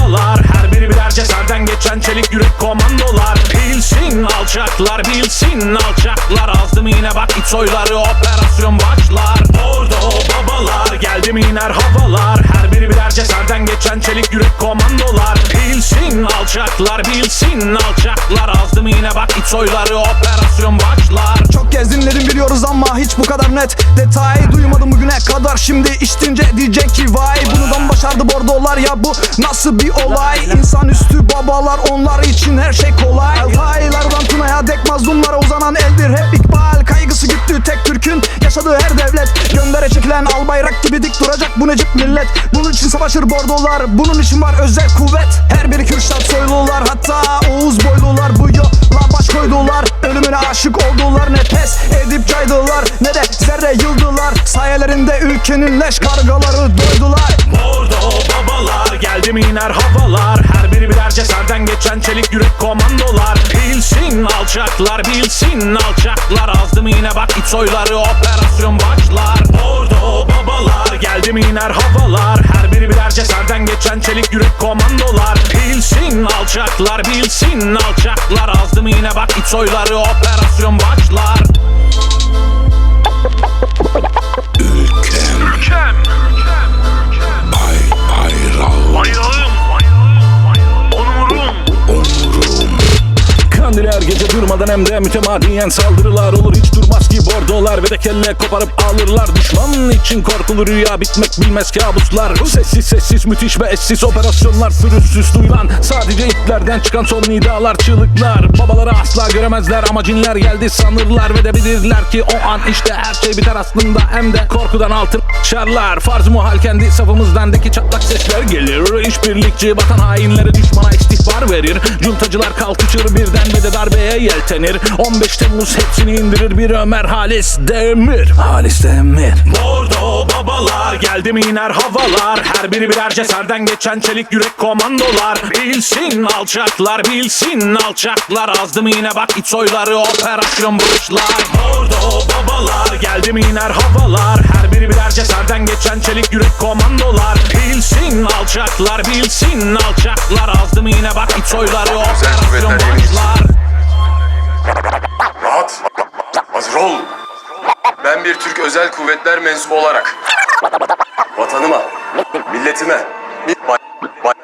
kafalar her biri birer ceserden geçen çelik yürek komandolar. Bilsin alçaklar bilsin alçaklar. Azdım yine bak iç soyları operasyon başlar. Bordo babalar Geldi mi iner havalar. Her biri birer ceserden geçen çelik yürek komandolar. Bilsin alçaklar bilsin alçaklar. Azdım yine bak iç soyları operasyon başlar. Çok kez dinledim biliyoruz ama hiç bu kadar net. Detay duymadım bugüne kadar. Şimdi içtince diyecek ki vay Bunu da başardı? Bordolar ya bu nasıl bir olay İnsanüstü babalar onlar için her şey kolay. Altaylardan Tuna'ya dek mazlumlara uzanan eldir Hep ikbal. Kaygısı güttü tek Türk'ün yaşadığı her devlet. Göndere çekilen al bayrak gibi dik duracak bu necip millet. Bunun için savaşır bordolar bunun için var özel kuvvet. Her biri Kürşat soylular hatta Oğuz boylular Bu yola baş koydular. Ölümüne aşık oldular ne pes edip caydılar Ne de zerre yıldılar. Sayelerinde ülkenin leş kargaları doydular Bordo babalar Geldi mi iner havalar Her biri birer ceserden geçen çelik yürek komandolar. Bilsin alçaklar bilsin alçaklar. Azdım yine bak iç soyları operasyon başlar. Bordo babalar Geldi mi iner havalar. Her biri birer ceserden geçen çelik yürek komandolar. Bilsin alçaklar bilsin alçaklar. Azdım yine bak iç soyları operasyon başlar. Ülkem. Bay 老。Kandil her gece durmadan hem de mütemadiyen saldırılar olur. Hiç durmaz ki bordolar ve de kelle koparıp alırlar. Düşman için korkulu rüya bitmek bilmez kabuslar. Sessiz sessiz müthiş ve eşsiz operasyonlar. Pürüzsüz duyulan sadece iplerden çıkan son nidalar. Çığlıklar Babaları asla göremezler. Ama cinler geldi sanırlar Ve de bilirler ki o an işte her şey biter aslında. Hem de korkudan altın şarlar. Farz muhal kendi safımızdandaki çatlak sesler gelir. İşbirlikçi vatan hainleri düşmana istihbar verir. Cuntacılar kalkışır birden ve de darbeye yeltenir. 15 Temmuz hepsini indirir bir Ömer Halis Demir. Halis Demir. Bordo babalar geldi mi iner havalar. Her biri birer ceserden geçen çelik yürek komandolar. Bilsin alçaklar bilsin alçaklar. Azdım yine bak iç soyları operasyon başlar. Bordo babalar geldi mi iner havalar. Her biri birer ceserden geçen çelik yürek komandolar. Bilsin alçaklar bilsin alçaklar. Azdım yine bak iç soyları operasyon başlar Rahat. Hazır. Ben bir Türk Özel Kuvvetler mensubu olarak vatanıma, milletime, bay, bay-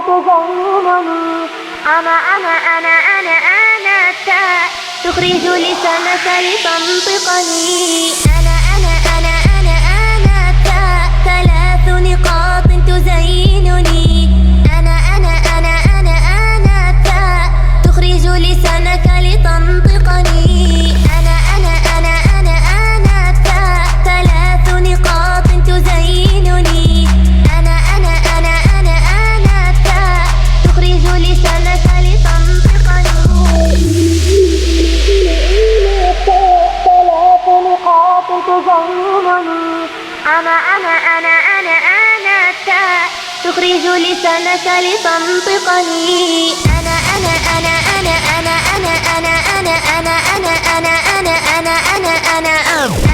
نقاط تزينني أنا أنا أنا أنا أنا التاء تخرج لسانك لتنطقني أنا أنا أنا أنا أنا التاء تخرج لسانك لتنطقني أنا أنا أنا أنا أنا أنا أنا أنا أنا أنا أنا أنا أنا أنا أنا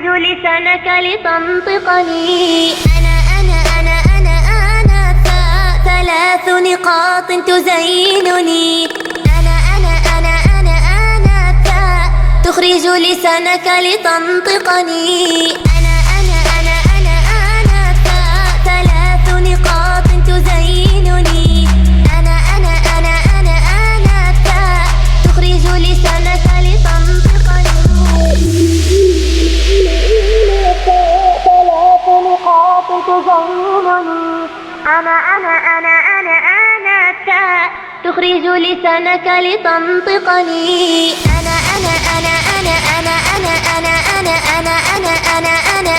أعوذ لسانك لتنطقني. أنا أنا أنا أنا أنا ثلاث نقاط تزينني. أنا أنا أنا أنا أنا تخرج لسانك لتنطقني. أنا أنا أنا أنا أنا تا تخرج لسانك لتنطقني أنا أنا أنا أنا أنا أنا أنا أنا أنا أنا أنا أنا